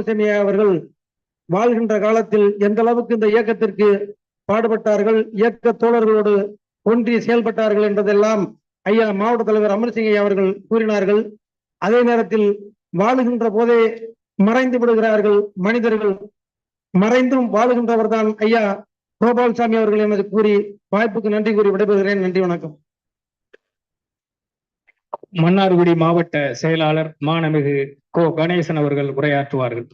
அவர்கள் வாழ்கின்ற காலத்தில் எந்த அளவுக்கு இந்த இயக்கத்திற்கு பாடுபட்டார்கள் இயக்க தோழர்களோடு ஒன்றி செயல்பட்டார்கள் என்பதெல்லாம் ஐயா மாவட்ட தலைவர் அமர்சிங் அவர்கள் கூறினார்கள். அதே நேரத்தில் வாழுகின்ற போதே மறைந்து விடுகிறார்கள் மனிதர்கள். மறைந்தும் வாழுகின்றவர் தான் ஐயா கோபால்சாமி அவர்கள் எனது கூறி வாய்ப்புக்கு நன்றி கூறி விடைபெறுகிறேன். நன்றி வணக்கம். மன்னார்குடி மாவட்ட செயலாளர் மானமிகு கோ கணேசன் அவர்கள் உரையாற்றுவார்கள்.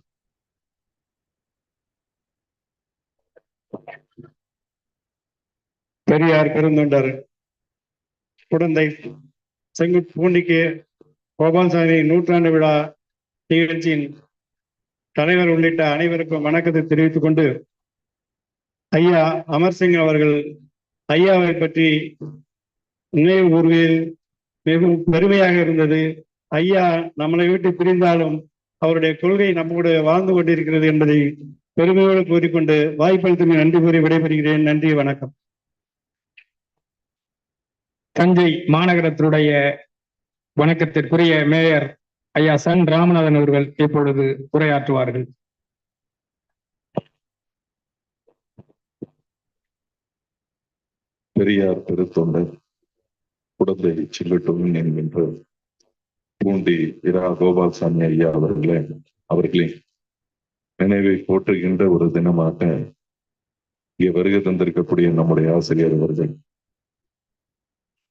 பெரியார் பெருந்தொண்டர் குடந்தை செங்கு பூண்டிக்கு கோபால்சாமி நூற்றாண்டு விழா நிகழ்ச்சியின் தலைவர் உள்ளிட்ட அனைவருக்கும் வணக்கத்தை தெரிவித்துக் கொண்டு ஐயா அமர்சிங் அவர்கள் ஐயாவை பற்றி நினைவு கூறுவதில் மிகவும் பெருமையாக இருந்தது. ஐயா நம்மளை விட்டு பிரிந்தாலும் அவருடைய கொள்கை நம்மோடு வாழ்ந்து கொண்டிருக்கிறது என்பதை பெருமையோடு கூறிக்கொண்டு வாய்ப்பளித்து நன்றி கூறி விடைபெறுகிறேன். நன்றி வணக்கம். தஞ்சை மாநகரத்தினுடைய வணக்கத்திற்குரிய மேயர் ஐயா சன் ராமநாதன் அவர்கள் இப்பொழுது உரையாற்றுவார்கள். பெரியார் பெருத்தொண்டர் குடத்தை செங்கட்டூன் என்கின்ற பூண்டி இரா கோபால்சாமி ஐயா அவர்களே அவர்களின் நினைவை போற்றுகின்ற ஒரு தினமாக இங்கே வருகை தந்திருக்கக்கூடிய நம்முடைய ஆசிரியர் அவர்கள்.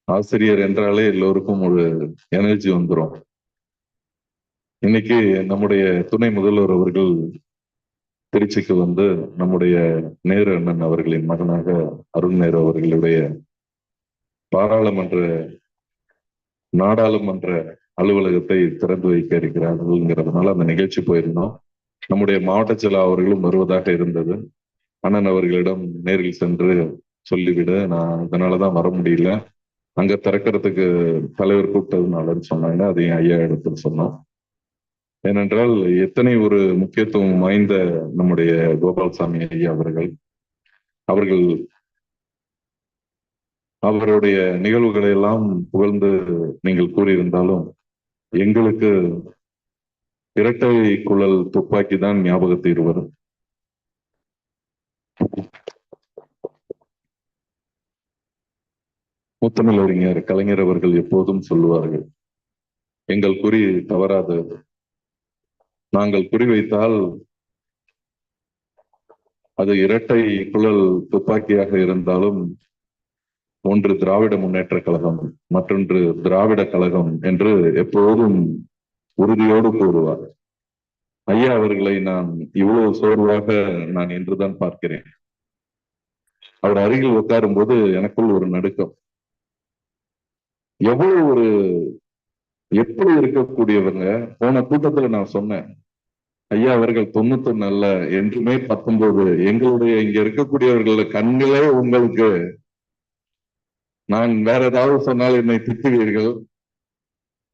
ஆசிரியர் என்றாலே எல்லோருக்கும் ஒரு எனர்ஜி வந்துரும். இன்னைக்கு நம்முடைய துணை முதல்வர் அவர்கள் திருச்சிக்கு வந்து நம்முடைய நேரு அண்ணன் அவர்களின் மகனாக அருண் நேரு அவர்களுடைய பாராளுமன்ற நாடாளுமன்ற அலுவலகத்தை திறந்து வைக்க இருக்கிறார்கள்ங்கிறதுனால அந்த நிகழ்ச்சி போயிருந்தோம். நம்முடைய மாவட்ட செயலர் அவர்களும் வருவதாக இருந்தது. அண்ணன் அவர்களிடம் நேரில் சென்று சொல்லிவிட நான் அதனாலதான் வர முடியல. அங்க திறக்கிறதுக்கு தலைவர் கூப்பிட்டதுனாலன்னு சொன்னாங்க. அதையும் ஐயா இடத்துல சொன்னோம். ஏனென்றால் எத்தனை ஒரு முக்கியத்துவம் வாய்ந்த நம்முடைய கோபால்சாமி ஐயா அவர்கள் அவர்கள் அவருடைய நிகழ்வுகளை எல்லாம் புகழ்ந்து நீங்கள் கூறியிருந்தாலும் எங்களுக்கு இரட்டை குழல் துப்பாக்கி தான் ஞாபகத்தில் வரும். முத்தமிழறிஞர் கலைஞர் அவர்கள் எப்போதும் சொல்லுவார்கள் எங்கள் குறி தவறாது. நாங்கள் குறிவைத்தால் அது இரட்டை குழல் துப்பாக்கியாக இருந்தாலும் ஒன்று திராவிட முன்னேற்ற கழகம் மற்றொன்று திராவிட கழகம் என்று எப்போதும் உறுதியோடு கூறுவார். ஐயா அவர்களை நான் இவ்வளவு சோர்வாக நான் என்றுதான் பார்க்கிறேன். அவர் அருகில் உட்காரும் போது எனக்குள் ஒரு நடுக்கம். எவ்வளவு ஒரு எப்படி இருக்கக்கூடியவங்க போன கூட்டத்துல நான் சொன்னேன் ஐயா அவர்கள் தொண்ணூத்தொன்னு அல்ல என்றுமே பத்தொன்பது எங்களுடைய இங்க இருக்கக்கூடியவர்கள் கண்ணிலே உங்களுக்கு நான் வேற ஏதாவது சொன்னால் என்னை திட்டுவீர்கள்.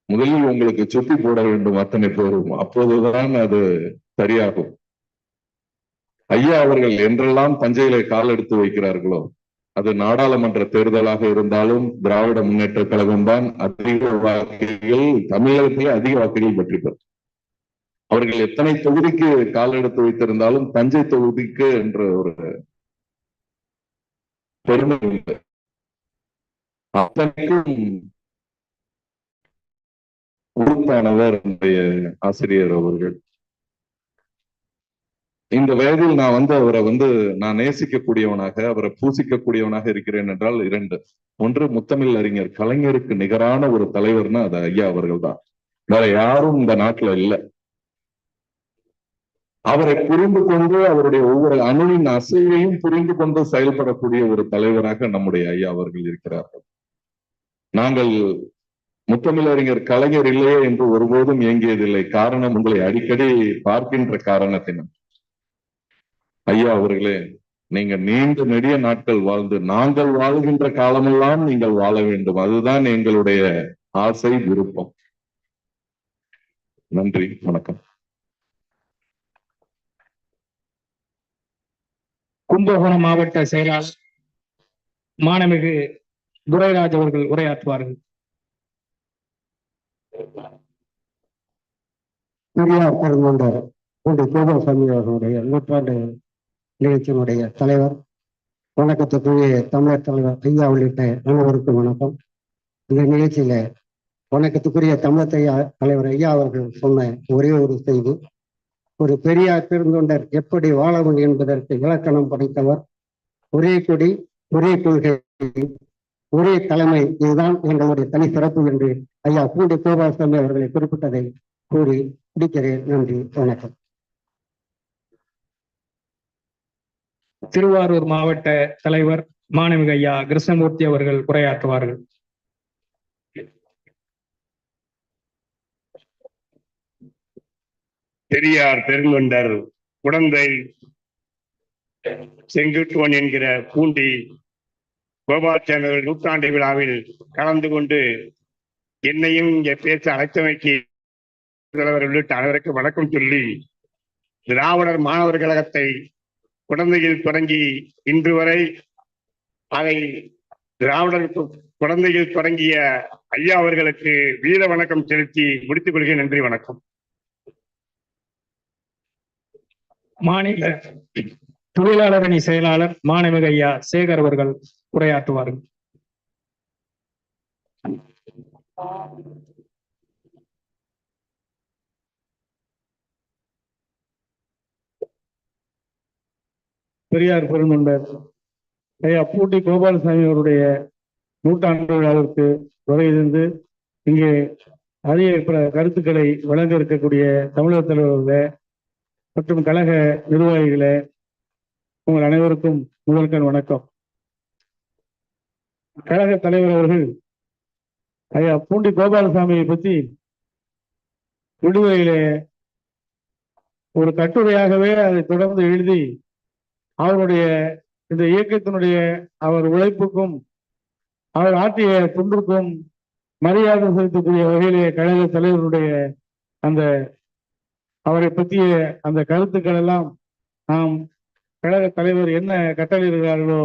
முதலில் உங்களுக்கு சுத்தி போட வேண்டும் அத்தனை பேரும். அப்போதுதான் அது சரியாகும். ஐயா அவர்கள் என்றெல்லாம் தஞ்சையிலே கால் எடுத்து வைக்கிறார்களோ? அது நாடாளுமன்ற தேர்தலாக இருந்தாலும் திராவிட முன்னேற்ற கழகம் தான் அதிக வாக்குகள் தமிழகத்திலே அதிக வாக்குகள் பெற்று பெறும் அவர்கள் எத்தனை தொகுதிக்கு கால் எடுத்து வைத்திருந்தாலும் தஞ்சை தொகுதிக்கு என்ற ஒரு பெருமை அத்தனைக்கும் உறுப்பானவர் என்னுடைய ஆசிரியர் அவர்கள். இந்த வயதில் நான் வந்து அவரை வந்து நான் நேசிக்கக்கூடியவனாக அவரை பூசிக்கக்கூடியவனாக இருக்கிறேன் என்றால் இரண்டு. ஒன்று முத்தமிழ் அறிஞர் கலைஞருக்கு நிகரான ஒரு தலைவர்னா அது ஐயா அவர்கள் தான். வேற யாரும் இந்த நாட்டுல இல்லை. அவரை புரிந்து கொண்டு அவருடைய ஒவ்வொரு அணுவின் அசைவையும் புரிந்து கொண்டு செயல்படக்கூடிய ஒரு தலைவராக நம்முடைய ஐயா அவர்கள் இருக்கிறார்கள். நாங்கள் முத்தமிழறிஞர் கலைஞர் இல்லையே என்று ஒருபோதும் இயங்கியதில்லை காரணம் உங்களை அடிக்கடி பார்க்கின்ற காரணத்தினால் ஐயா அவர்களே நீங்க நீண்ட நெடிய நாட்கள் வாழ்ந்து நாங்கள் வாழ்கின்ற காலமெல்லாம் நீங்கள் வாழ வேண்டும். அதுதான் எங்களுடைய ஆசை விருப்பம். நன்றி வணக்கம். கும்பகோணம் மாவட்ட செயலாளர் மானமிகு துரைராஜ் அவர்கள் உரையாற்றுவார்கள். பெரியார் பெருந்தொண்டர் பூண்டி கோபாலசாமி அவர்களுடைய நூற்றாண்டு நிகழ்ச்சியினுடைய தலைவர். வணக்கத்துக்குரிய தமிழர் தலைவர் ஐயா உள்ளிட்ட அனைவருக்கும் வணக்கம். இந்த நிகழ்ச்சியில வணக்கத்துக்குரிய தமிழர் ஐயா தலைவர் ஐயா அவர்கள் சொன்ன ஒரே ஒரு செய்தி. ஒரு பெரியார் பெருந்தொண்டர் எப்படி வாழவன் என்பதற்கு இலக்கணம் படைத்தவர். ஒரே கொடி ஒரே கொள்கை. ஒரே தலைமை இதுதான் எங்களுடைய தனி சிறப்பு என்று ஐயா பூண்டி கோபாலசாமி அவர்களை குறிப்பிட்டதை கூறி முடிக்கிறேன். நன்றி வணக்கம். திருவாரூர் மாவட்ட தலைவர் மாணவிக ஐயா கிருஷ்ணமூர்த்தி அவர்கள் உரையாற்றுவார்கள். பெரியார் பெருங்கொண்டர் குடந்தை செங்குட்டுவன் என்கிற பூண்டி கோபாலசாமி நூற்றாண்டு விழாவில் கலந்து கொண்டு என்னையும் இங்கே பேச அழைத்தமைக்கு தலைவர் உள்ளிட்ட அனைவருக்கும் வணக்கம் சொல்லி திராவிடர் மாணவர் கழகத்தை குழந்தையில் தொடங்கி இன்று வரை அதை திராவிடர் குழந்தையில் தொடங்கிய ஐயா அவர்களுக்கு வீர வணக்கம் செலுத்தி முடித்துக் கொள்கிறேன். நன்றி வணக்கம். மாநில தொழிலாளர் அணி செயலாளர் மாணவிக ஐயா சேகர் அவர்கள் உரையாற்றுவார்கள் பெரியார் பெருந்தொண்டர் ஐயா பூட்டி கோபாலசாமி அவருடைய நூற்றாண்டு விழாவிற்கு வருகிறது இங்கே அதிக கருத்துக்களை வழங்க இருக்கக்கூடிய தமிழக தலைவர்கள மற்றும் கழக நிர்வாகிகளை உங்கள் அனைவருக்கும் முதல்கண் வணக்கம். கழக தலைவர் அவர்கள் ஐயா பூண்டி கோபாலசாமியை பற்றி விடுதலையிலே ஒரு கட்டுரையாகவே அதை தொடர்ந்து எழுதி அவருடைய இந்த இயக்கத்தினுடைய அவர் உழைப்புக்கும் அவர் ஆற்றிய தொண்டுக்கும் மரியாதை செலுத்தக்கூடிய வகையிலே கழக தலைவருடைய அந்த அவரை பற்றிய அந்த கருத்துக்கள் எல்லாம் நாம் கழக தலைவர் என்ன கட்டளையிடுகிறார்களோ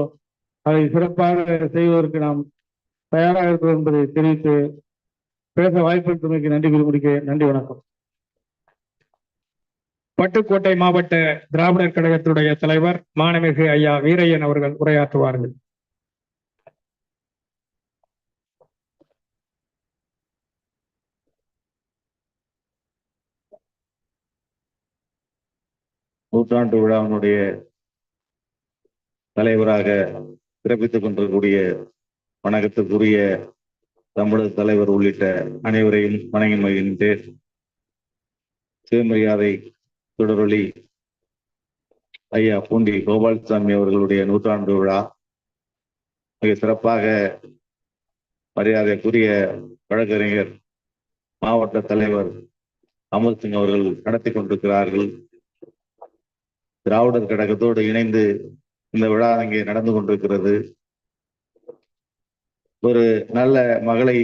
அதை சிறப்பாக செய்வதற்கு நாம் தயாராக இருக்கிறோம் என்பதை தெரிவித்து பேச வாய்ப்பளித்தமைக்கு நன்றி கூறி நன்றி வணக்கம். பட்டுக்கோட்டை மாவட்ட திராவிடர் கழகத்துடைய தலைவர் மாணமிகு ஐயா வீரையன் அவர்கள் உரையாற்றுவார்கள். நூற்றாண்டு விழாவினுடைய தலைவராக பிறப்பித்துக் கொண்டிருக்கக்கூடிய வணக்கத்துக்குரிய தமிழக தலைவர் உள்ளிட்ட அனைவரையும் வணங்கி மகிழ்கின்றேன் சிவமரியாதை தொடரொலி ஐயா பூண்டி கோபாலசாமி அவர்களுடைய நூற்றாண்டு விழா. மிக சிறப்பாக மரியாதைக்குரிய வழக்கறிஞர் மாவட்ட தலைவர் அமர் சிங் அவர்கள் நடத்தி கொண்டிருக்கிறார்கள். திராவிடர் கழகத்தோடு இணைந்து இந்த விழா அங்கே நடந்து கொண்டிருக்கிறது. ஒரு நல்ல மகளை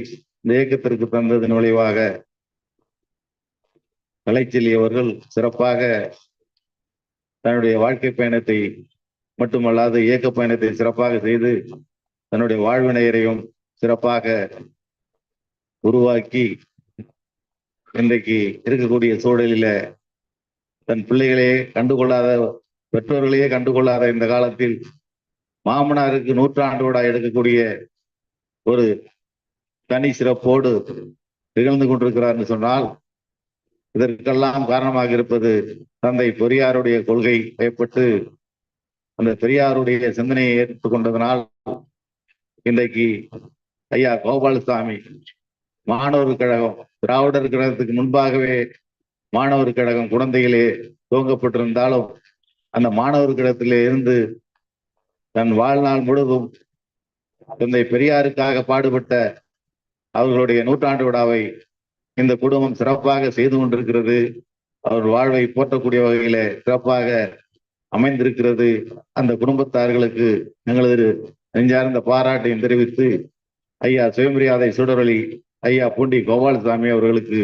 இந்த இயக்கத்திற்கு தந்ததன் விளைவாக கலைச்செல்லி அவர்கள் சிறப்பாக தன்னுடைய வாழ்க்கை பயணத்தை மட்டுமல்லாது இயக்க பயணத்தை சிறப்பாக செய்து தன்னுடைய வாழ்வினையரையும் சிறப்பாக உருவாக்கி இன்றைக்கு இருக்கக்கூடிய சூழலில தன் பிள்ளைகளே கண்டுகொள்ளாத பெற்றோர்களையே கண்டுகொள்ளாத இந்த காலத்தில் மாமனாருக்கு நூற்றாண்டு விழா எடுக்கக்கூடிய ஒரு தனி சிறப்போடு நிகழ்ந்து கொண்டிருக்கிறார் சொன்னால் இதற்கெல்லாம் காரணமாக இருப்பது தந்தை பெரியாருடைய கொள்கை ஏற்பட்டு அந்த பெரியாருடைய சிந்தனையை ஏற்றுக்கொண்டதனால் இன்றைக்கு ஐயா கோபாலசாமி மாணவர் கழகம் திராவிடர் கழகத்துக்கு முன்பாகவே மாணவர் கழகம் குழந்தைகளே துவங்கப்பட்டிருந்தாலும் அந்த மாணவர்களிடத்திலே இருந்து தன் வாழ்நாள் முழுவதும் தந்தை பெரியாருக்காக பாடுபட்ட அவர்களுடைய நூற்றாண்டு விழாவை இந்த குடும்பம் சிறப்பாக செய்து கொண்டிருக்கிறது. அவர் வாழ்வை போற்றக்கூடிய வகையில சிறப்பாக அமைந்திருக்கிறது. அந்த குடும்பத்தார்களுக்கு எங்களது நெஞ்சார்ந்த பாராட்டையும் தெரிவித்து ஐயா சுயமரியாதை சுடரொளி ஐயா பூண்டி கோபாலசாமி அவர்களுக்கு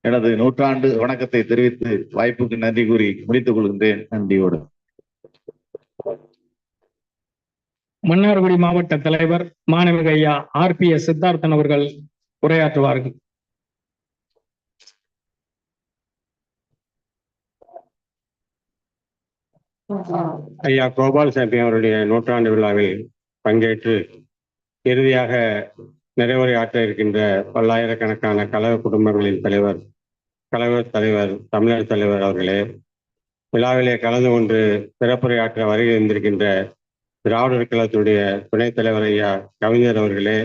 எனது நூற்றாண்டு வணக்கத்தை தெரிவித்து வாய்ப்புக்கு நன்றி கூறி முடித்துக் கொள்கின்றேன். நன்றியோடு. மன்னார்குடி மாவட்ட தலைவர் மாணவிக ஐயா ஆர் பி எஸ் சித்தார்த்தன் அவர்கள் உரையாற்றுவார்கள். ஐயா கோபால்சாமி அவருடைய நூற்றாண்டு விழாவில் பங்கேற்று இறுதியாக நிறைவுரையாற்ற இருக்கின்ற பல்லாயிரக்கணக்கான கழக குடும்பங்களின் தலைவர் கழக தலைவர் தமிழர் தலைவர் அவர்களே விழாவிலே கலந்து கொண்டு சிறப்புரையாற்ற வருகை இருந்திருக்கின்ற திராவிடர் கழகத்துடைய துணைத் தலைவர் ஐயா கவிஞர் அவர்களே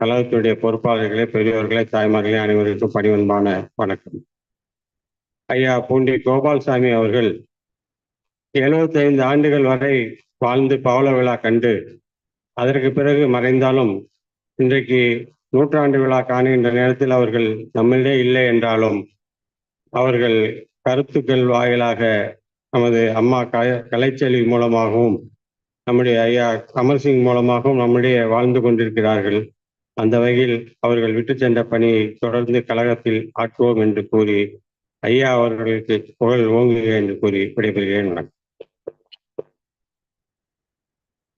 கழகத்துடைய பொறுப்பாளர்களே பெரியவர்களே தாய்மார்களே அனைவருக்கும் பணிவன்பான வணக்கம். ஐயா பூண்டி கோபால்சாமி அவர்கள் எழுபத்தைந்து ஆண்டுகள் வரை வாழ்ந்து பவள விழா கண்டு அதற்கு பிறகு மறைந்தாலும் இன்றைக்கு நூற்றாண்டு விழா காணுகின்ற நேரத்தில் அவர்கள் நம்மிடையே இல்லை என்றாலும் அவர்கள் கருத்துக்கள் வாயிலாக நமது அம்மா க கலைச்செல்வி மூலமாகவும் நம்முடைய ஐயா அமர்சிங் மூலமாகவும் நம்முடைய வாழ்ந்து கொண்டிருக்கிறார்கள். அந்த வகையில் அவர்கள் விட்டு சென்ற பணியை தொடர்ந்து கழகத்தில் ஆற்றுவோம் என்று கூறி ஐயா அவர்களுக்கு புகழ் ஓங்குக என்று கூறி விடைபெறுகிறேன்.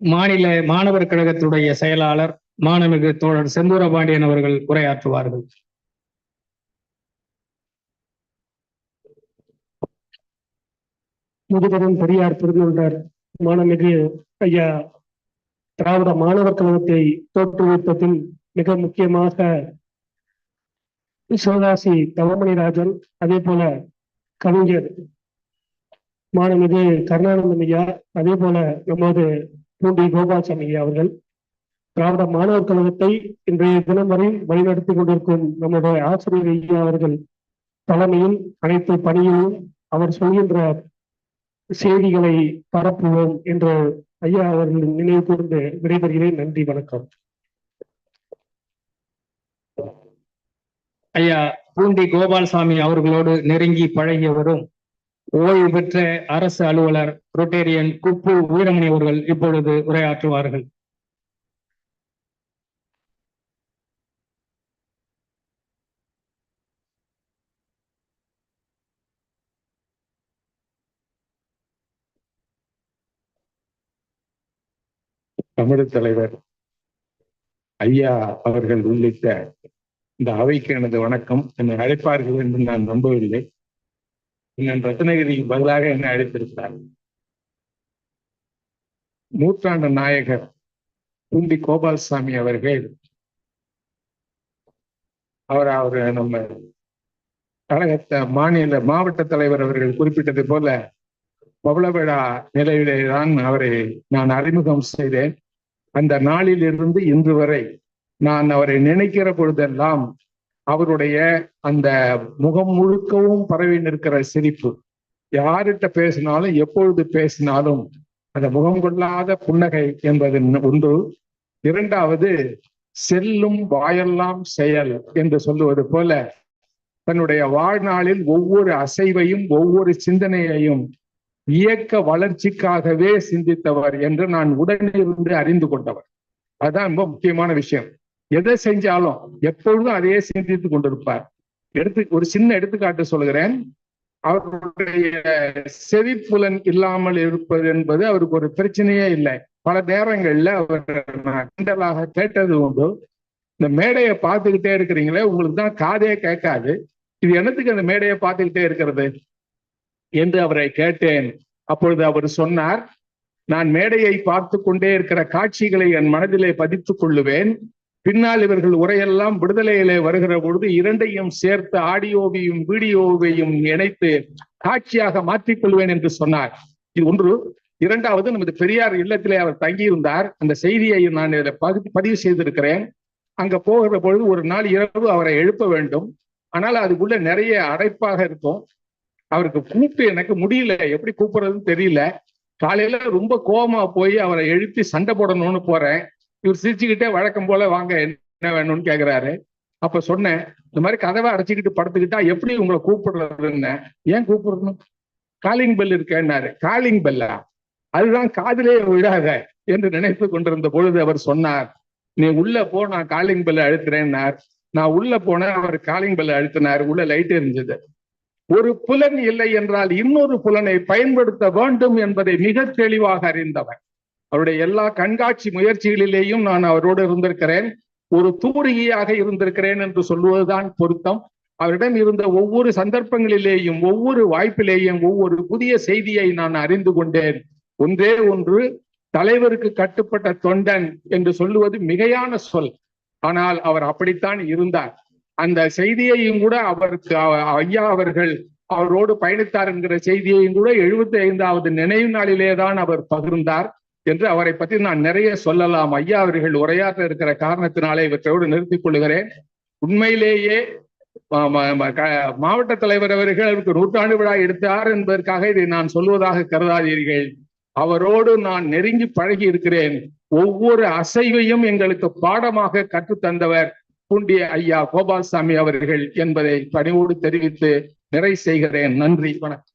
மாநில மாணவர் கழகத்துடைய செயலாளர் மாணவிகு தோழர் செந்தூரபாண்டியன் அவர்கள் உரையாற்றுவார்கள். முதுபெரும் பெரியார் பெருந்தொண்டர் மாணமிகு ஐயா திராவிட மாணவர் கழகத்தை தோற்றுவித்ததில் மிக முக்கியமாக சிவகாசி தவமணிராஜன் அதே போல கவிஞர் மாணமிகு கருணானந்தம் ஐயா அதே போல நமது பூண்டி கோபால்சாமி ஐயா அவர்கள். திராவிட மாணவர் கழகத்தை இன்றைய தினம் வரை வழிநடத்தி கொண்டிருக்கும் நம்முடைய ஆசிரியர் ஐயா அவர்கள் தலைமையில் அனைத்து பணியிலும் அவர் சொல்கின்ற செய்திகளை பரப்புவோம் என்று ஐயா அவர்கள் நினைவு கூர்ந்து விடைபெறுகிறேன். நன்றி வணக்கம். ஐயா பூண்டி கோபால்சாமி அவர்களோடு நெருங்கி பழகியவரும் ஓய்வு பெற்ற அரசு அலுவலர் ரொட்டேரியன் குப்பு வீரமணி அவர்கள் இப்பொழுது உரையாற்றுவார்கள். தமிழ் தலைவர் ஐயா அவர்கள் உள்ளிட்ட இந்த அவைக்கு எனது வணக்கம். என்னை அழைப்பார்கள் என்று நான் நம்பவில்லை. இன்னும் ரத்னகிரிக்கு பதிலாக என்னை அழைத்திருக்கிறார். நூற்றாண்டு நாயகர் பூண்டி கோபால்சாமி அவர்கள். அவர் அவர் நம்ம கழகத்தை மாநில மாவட்ட தலைவர் அவர்கள் குறிப்பிட்டது போல பவளவிழா நிலையிலேதான் நிலையிலே தான் அவரை நான் அறிமுகம் செய்தேன். அந்த நாளிலிருந்து இன்று வரை நான் அவரை நினைக்கிற பொழுதெல்லாம் அவருடைய அந்த முகம் முழுக்கவும் பரவி நிற்கிற சிரிப்பு. யார்கிட்ட பேசினாலும் எப்பொழுது பேசினாலும் அந்த முகம் கொள்ளாத புன்னகை என்பது ஒன்று. இரண்டாவது செல்லும் வாயெல்லாம் செயல் என்று சொல்லுவது போல தன்னுடைய வாழ்நாளில் ஒவ்வொரு அசைவையும் ஒவ்வொரு சிந்தனையையும் இயக்க வளர்ச்சிக்காகவே சிந்தித்தவர் என்று நான் உடனிருந்து அறிந்து கொண்டவர். அதுதான் ரொம்ப முக்கியமான விஷயம். எதை செஞ்சாலும் எப்பொழுதும் அதையே சிந்தித்து கொண்டிருப்பார். எடுத்து ஒரு சின்ன எடுத்துக்காட்டு சொல்கிறேன் அவருடைய செவிப்புலன் இல்லாமல் இருப்பது என்பது அவருக்கு ஒரு பிரச்சனையே இல்லை. பல நேரங்கள்ல அவர் நான் கிண்டலாக கேட்டது உண்டு. இந்த மேடையை பார்த்துக்கிட்டே இருக்கிறீங்களே உங்களுக்கு தான் காதே கேட்காது. இது என்னத்துக்கு அந்த மேடையை பார்த்துக்கிட்டே இருக்கிறது? என்று அவரை கேட்டேன். அப்பொழுது அவர் சொன்னார் நான் மேடையை பார்த்து கொண்டே இருக்கிற காட்சிகளை என் மனதிலே பதித்துக் கொள்ளுவேன். பின்னால் இவர்கள் உரையெல்லாம் விடுதலையிலே வருகிற பொழுது இரண்டையும் சேர்த்து ஆடியோவையும் வீடியோவையும் இணைத்து காட்சியாக மாற்றிக் கொள்வேன் என்று சொன்னார். இது ஒன்று. இரண்டாவது நமது பெரியார் இல்லத்திலே அவர் தங்கியிருந்தார். அந்த செய்தியை நான் இதில் பதி பதிவு செய்திருக்கிறேன். அங்க போகிற பொழுது ஒரு நாள் இரவு அவரை எழுப்ப வேண்டும். ஆனால் அதுக்குள்ள நிறைய அடைப்பாக இருக்கும். அவருக்கு கூப்பிட்டு எனக்கு முடியல. எப்படி கூப்பிடுறதுன்னு தெரியல. காலையில ரொம்ப கோபமா போய் அவரை எழுப்பி சண்டை போடணும்னு போறேன். இவர் சிரிச்சுக்கிட்டே வழக்கம் போல வாங்க என்ன வேணும்னு கேக்குறாரு. அப்ப சொன்னேன் இந்த மாதிரி கதவை அடைச்சிக்கிட்டு படுத்துக்கிட்டா எப்படி உங்களை கூப்பிடுறதுன்னு? ஏன் கூப்பிடணும்? காலிங் பெல் இருக்கேன்னாரு. காலிங் பெல்லா அதுதான் காதிலே விழாத என்று நினைத்து கொண்டிருந்த பொழுது அவர் சொன்னார் நீ உள்ள போ நான் காலிங் பெல் அழுத்துறேன்னார். நான் உள்ள போனேன் அவர் காலிங் பெல் அழுத்தினார். உள்ள லைட் எரிஞ்சது ஒரு புலன் இல்லை என்றால் இன்னொரு புலனை பயன்படுத்த வேண்டும் என்பதை மிக தெளிவாக அறிந்தவர் அவருடைய எல்லா கண்காட்சி முயற்சிகளிலேயும் நான் அவரோடு இருந்திருக்கிறேன். ஒரு தூரிகையாக இருந்திருக்கிறேன் என்று சொல்லுவதுதான் பொருத்தம். அவரிடம் இருந்த ஒவ்வொரு சந்தர்ப்பங்களிலேயும் ஒவ்வொரு வாய்ப்பிலேயும் ஒவ்வொரு புதிய செய்தியை நான் அறிந்து கொண்டேன். ஒன்றே ஒன்று தலைவருக்கு கட்டுப்பட்ட தொண்டன் என்று சொல்லுவது மிகையான சொல். ஆனால் அவர் அப்படித்தான் இருந்தார். அந்த செய்தியையும் கூட அவருக்கு ஐயா அவர்கள் அவரோடு பயணித்தார் என்கிற செய்தியையும் கூட எழுபத்தி ஐந்தாவது நினைவு நாளிலே தான் அவர் பகிர்ந்தார் என்று அவரை பற்றி நான் நிறைய சொல்லலாம். ஐயா அவர்கள் உரையாற்ற இருக்கிற காரணத்தினாலே இவற்றோடு நிறுத்திக் கொள்கிறேன். உண்மையிலேயே க- மாவட்ட தலைவர் அவர்கள் அவருக்கு நூற்றாண்டு விழா எடுத்தார் என்பதற்காக இதை நான் சொல்வதாக கருதாதீர்கள். அவரோடு நான் நெருங்கி பழகி இருக்கிறேன். ஒவ்வொரு அசைவையும் எங்களுக்கு பாடமாக கற்றுத்தந்தவர் பூண்டிய ஐயா கோபால்சாமி அவர்கள் என்பதை பணிவோடு தெரிவித்து நிறை செய்கிறேன். நன்றி வணக்கம்.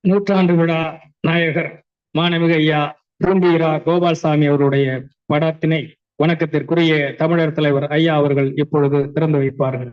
நூற்றாண்டு விழா நாயகர் மாணவிக ஐயா பூண்டியரா கோபால்சாமி அவருடைய படத்தினை வணக்கத்திற்குரிய தமிழர் தலைவர் ஐயா அவர்கள் இப்பொழுது திறந்து வைப்பார்கள்.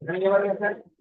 ¿Nadie?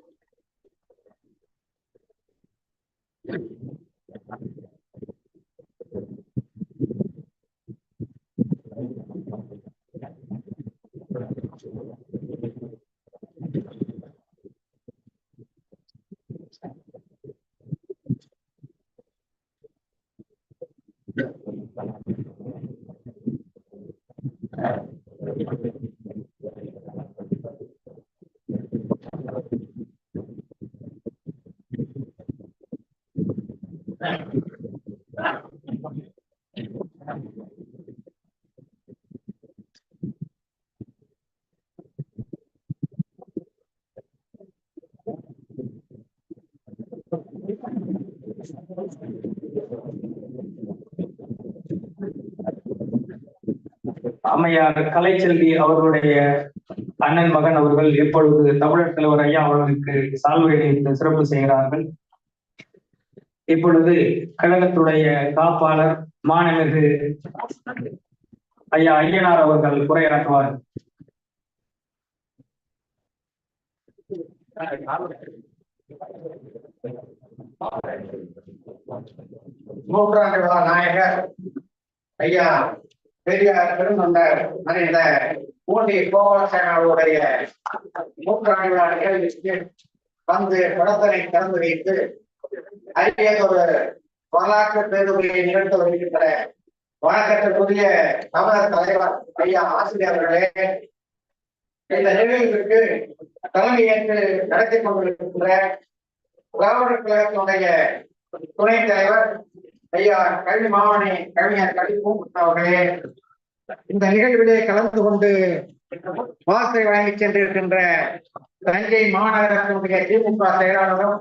அம்மையார் கலைச்செல்வி அவர்களுடைய அண்ணன் மகன் அவர்கள் இப்பொழுது தமிழர் தலைவர் ஐயா அவர்களுக்கு சால்வை அணிவித்து சிறப்பு செய்கிறார்கள். இப்பொழுது கழகத்துடைய காப்பாளர் மாணவர்கள் ஐயா ஐயனார் அவர்கள் உரையாற்றுவார். மூன்றாண்டு விழா நாயகர் ஐயா பெரியார் பெருந்தொண்டர் மறைந்த பூண்டி கோபாலசேனாவுடைய நூற்றாண்டு விழா நிகழ்ச்சிக்கு வந்து படத்தனை திறந்து வைத்து அரியதொரு வரலாற்று பேருரையை நிகழ்த்த வருகின்ற வணக்கத்திற்குரிய தமிழர் தலைவர் ஐயா ஆசிரியர்களே இந்த நிகழ்விற்கு தலைமையேற்று நடத்தி கொண்டிருக்கின்ற திராவிடர் கழகத்தினுடைய துணைத் தலைவர் ஐயா கல்வி மாவணி கவிஞர் கலிப்பும் அவர்களே இந்த நிகழ்விலே கலந்து கொண்டு வாசை வழங்கி சென்றிருக்கின்ற தஞ்சை மாநகரத்தினுடைய திமுக செயலாளரும்